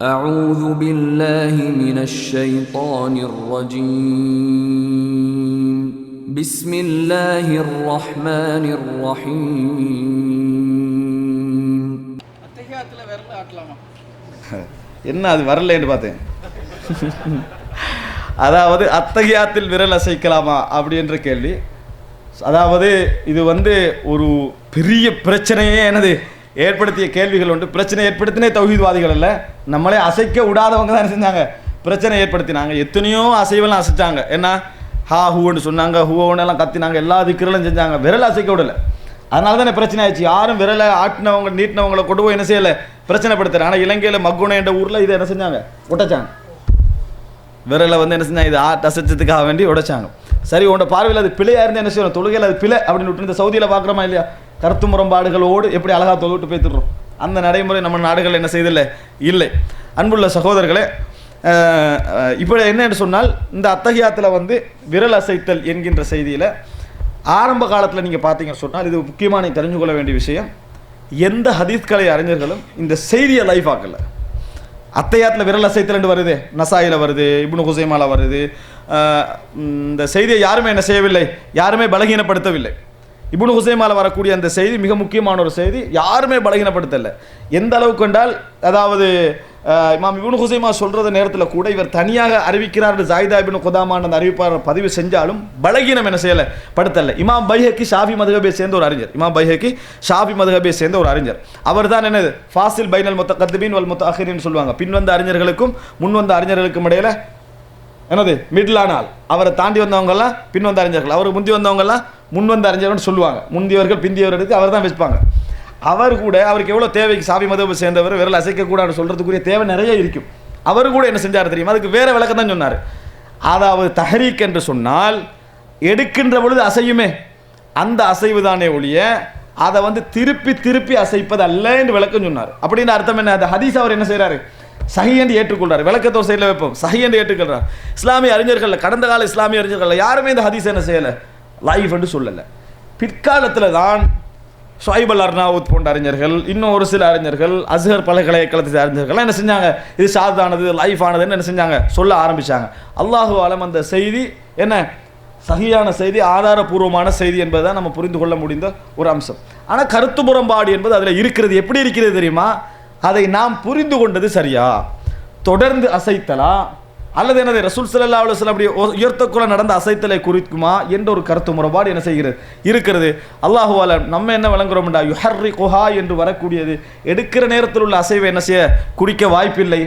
أعوذ بالله من الشيطان الرجيم بسم الله الرحمن الرحيم அத்தகையாத்துல விரல ஆட்டலாமா என்ன அது வரலன்னு பார்த்தேன் அதாவது அத்தகையாத்தில் விரல் அசைக்கலாமா அப்படின்ற கேள்வி அதாவது இது வந்து ஒரு பெரிய பிரச்சனையே என்னது ஏற்படுத்திய கேள்விகள் உண்டு. பிரச்சனை ஏற்படுத்தினே தௌஹீத்வாதிகள் இல்லை நம்மளே அசைக்க விடாதவங்க தான் என்ன செஞ்சாங்க? பிரச்சனை ஏற்படுத்தினாங்க. எத்தனையோ அசைவெல்லாம் அசைச்சாங்க. என்ன ஹா ஹூன்னு சொன்னாங்க ஹூன்னு எல்லாம் கத்தினாங்க. எல்லா திக்கிறலும் செஞ்சாங்க. விரலை அசைக்க விடல. அதனால தானே பிரச்சனை ஆயிடுச்சு. யாரும் விரலை ஆட்டினவங்க நீட்டினவங்களை கொண்டு போய் என்ன செய்யலை? பிரச்சனைப்படுத்துறாங்க ஆனால் இலங்கையில் மக்குனை என்ற ஊரில் இதை என்ன செஞ்சாங்க? உடைச்சாங்க. விரலை வந்து என்ன செஞ்சாங்க? இது ஆட் அசைச்சதுக்காக வேண்டி உடைச்சாங்க. சரி உன்னோட பார்வையில் அது பிழையாக இருந்து என்ன செய்யணும்? தொழுகையில் அது பிழை அப்படின்னு விட்டு இந்த சவுதியில் பார்க்குறோமா இல்லையா? கருத்து முரண்பாடுகளோடு எப்படி அழகாக தொழுவிட்டு பேத்துடுறோம்? அந்த நடைமுறை நம்ம நாடுகள் என்ன செய்தில்லை? இல்லை. அன்புள்ள சகோதரர்களே இப்போ என்னென்னு சொன்னால் இந்த அத்தகையாத்தில் வந்து விரல் அசைத்தல் என்கின்ற செய்தியில் ஆரம்ப காலத்தில் நீங்கள் பார்த்தீங்க சொன்னால் இது முக்கியமாக நீங்க தெரிஞ்சு கொள்ள வேண்டிய விஷயம். எந்த ஹதீஸ்கலை அறிஞர்களும் இந்த செய்தியை லைஃப் ஆக்கல. அத்தையாத்தில் விரல் அசைத்தல் வருது? நசாயில வருது இப்னு ஹுசைமாவில் வருது. இந்த செய்தியை யாருமே என்ன செய்யவில்லை? யாருமே பலகீனப்படுத்தவில்லை. இப்னு ஹுசைமால வரக்கூடிய அந்த செய்தி மிக முக்கியமான ஒரு செய்தி. யாருமே பலகீனப்படுத்தல. எந்த அளவுக்கு என்றால் அதாவது இமாம் இப்னு ஹுசைமா சொல்றது நேரத்தில் கூட இவர் தனியாக அறிவிக்கிறார் ஜாயிதா இபின் குதாமான் அந்த அறிவிப்பாளர் பதிவு செஞ்சாலும் பலகீனம் என்ன செய்யலை படுத்தல. இமாம் பைஹக்கி ஷாஃபி மதுகபே சேர்ந்த ஒரு அறிஞர். இமாம் பைஹக்கி ஷாஃபி மதுகபே சேர்ந்த ஒரு அறிஞர். அவர் தான் என்னது? ஃபாசில் பைனல் மொத்த கத்துபின் வல் மொத்த அஹிரின்னு சொல்லுவாங்க. பின் வந்த அறிஞர்களுக்கும் முன் வந்த அறிஞர்களுக்கும் இடையில என்னது? மிடில் ஆனால் அவரை தாண்டி வந்தவங்கெல்லாம் பின் வந்த அறிஞர்கள். அவருக்கு முந்தி வந்தவங்கெல்லாம் முன் வந்த அறிஞர்கள்னு சொல்லுவாங்க. முந்தியவர்கள் பிந்தியவர்களுக்கு அவர் தான் வச்சுப்பாங்க. அவர் கூட அவருக்கு எவ்வளோ தேவைக்கு சாவி மதவை சேர்ந்தவர் விரல் அசைக்கக்கூடாதுன்னு சொல்கிறதுக்குரிய தேவை நிறைய இருக்கும். அவர் கூட என்ன செஞ்சார் தெரியுமா? அதுக்கு வேறு விளக்கம் தான் சொன்னார். அதாவது தஹரீக் என்று சொன்னால் எடுக்கின்ற பொழுது அசையுமே. அந்த அசைவு தானே ஒழிய அதை வந்து திருப்பி திருப்பி அசைப்பது அல்ல என்று விளக்கம் சொன்னார். அப்படின்னு அர்த்தம் என்ன? அந்த ஹதீஸ் அவர் என்ன செய்கிறாரு சஹி என்று ஏற்றுக்கொள்றார். விளக்கத்தை சைடில் வைப்போம். சஹி என்று ஏற்றுக்கொள்றார். இஸ்லாமிய அறிஞர்கள் கடந்த கால இஸ்லாமிய அறிஞர்கள் யாருமே இந்த ஹதீஸ் என்ன செய்யலை? லைஃப் சொல்லலை. பிற்காலத்தில் தான் ஷாயிப் அல் அர்னாவுத் போன்ற அறிஞர்கள் இன்னும் ஒரு சில அறிஞர்கள் அஸ்ஹர் பல்கலைக்கழகத்தை அறிஞர்கள்லாம் என்ன செஞ்சாங்க? இது சாதானது லைஃப் ஆனதுன்னு என்ன செஞ்சாங்க? சொல்ல ஆரம்பித்தாங்க அல்லாஹு ஆலம் அந்த செய்தி என்ன? சகியான செய்தி ஆதாரபூர்வமான செய்தி என்பதை தான் நம்ம புரிந்து கொள்ள முடிந்த ஒரு அம்சம். ஆனால் கருத்து புறம்பாடு என்பது அதில் இருக்கிறது. எப்படி இருக்கிறது தெரியுமா? அதை நாம் புரிந்து கொண்டது சரியா? தொடர்ந்து அசைத்தலா? அல்லது எனது ரசூல் ஸல்லல்லாஹு அலைஹி வஸல்லம் அப்படி உயர்த்தக்குள்ள நடந்த அசைத்தலை குறிக்குமா என்ற ஒரு கருத்து முறைப்பாடு என்ன செய்கிறது? இருக்கிறது. அல்லாஹுவால நம்ம என்ன வழங்குறோம்டா? யுஹர்ரி குஹா என்று வரக்கூடியது. எடுக்கிற நேரத்தில் உள்ள அசைவை என்ன செய்ய? குறிக்க வாய்ப்பில்லை.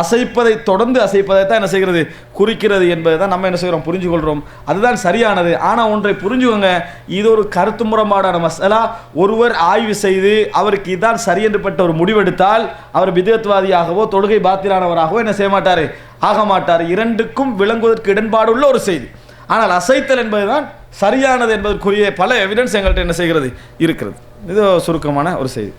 அசைப்பதை தொடர்ந்து அசைப்பதை தான் என்ன செய்கிறது? குறிக்கிறது என்பதை தான் நம்ம என்ன செய்கிறோம்? புரிஞ்சு கொள்கிறோம் அதுதான் சரியானது. ஆனால் ஒன்றை புரிஞ்சுக்கோங்க. இது ஒரு கருத்து முரம்பாடான மசாலா. ஒருவர் ஆய்வு செய்து அவருக்கு இதுதான் சரி என்று பட்ட ஒரு முடிவெடுத்தால் அவர் விதத்துவாதியாகவோ தொழுகை பாத்திரானவராகவோ என்ன செய்ய மாட்டார்? ஆக மாட்டார். இரண்டுக்கும் விளங்குவதற்கு இடன்பாடுள்ள ஒரு செய்தி. ஆனால் அசைத்தல் என்பதுதான் சரியானது என்பதற்குரிய பல எவிடன்ஸ் எங்கள்கிட்ட என்ன செய்கிறது? இருக்கிறது. இது சுருக்கமான ஒரு செய்தி.